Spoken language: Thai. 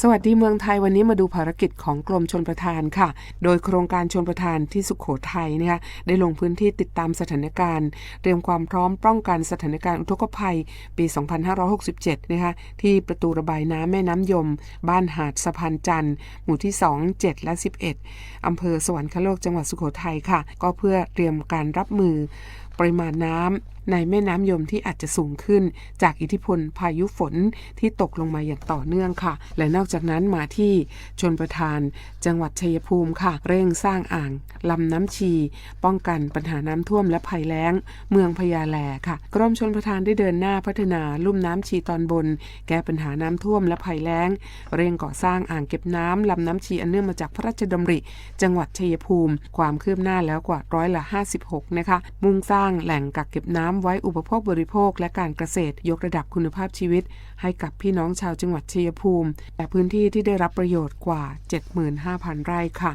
สวัสดีเมืองไทยวันนี้มาดูภารกิจของกรมชนประทานค่ะ โดยโครงการชนประทานที่สุขโขทัยนะคะได้ลงพื้นที่ติดตามสถานการณ์ เตรียมความพร้อมป้องกันสถานการณ์อุทกภัย ปี 2567 นะคะที่ประตูระบายน้ำแม่น้ำยม บ้านหาดสะพานจันทร์หมู่ที่ 2 7 และ 11 อำเภอสวรรคโลกจังหวัดสุโขทัยค่ะ ก็เพื่อเตรียมการรับมือปริมาณน้ำในแม่น้ำยมที่อาจจะสูงขึ้น จากอิทธิพลพายุฝนที่ตกลงมาอย่างต่อเนื่องค่ะ และนอกจากนั้นมาที่ชนประทาน จังหวัดชัยภูมิค่ะ เร่งสร้างอ่างลำน้ำชี ป้องกันปัญหาน้ำท่วมและภัยแล้ง เมืองพญาแลค่ะ กรมชนประทานได้เดินหน้าพัฒนาลุ่มน้ำชีตอนบน แก้ปัญหาน้ำท่วมและภัยแล้ง เร่งก่อสร้างอ่างเก็บน้ำลำน้ำชีอันเนื่องมาจากพระราชดำริ จังหวัดชัยภูมิ ความคืบหน้าแล้วกว่าร้อยละ 56 นะคะ มุ่งสร้างแหล่งกักเก็บน้ำไว้อุปโภคบริโภคและการเกษตร ยกระดับคุณภาพชีวิต ให้กับพี่น้องชาวจังหวัดชัยภูมิและพื้นที่ที่ได้รับประโยชน์กว่า 75,000 ไร่ค่ะ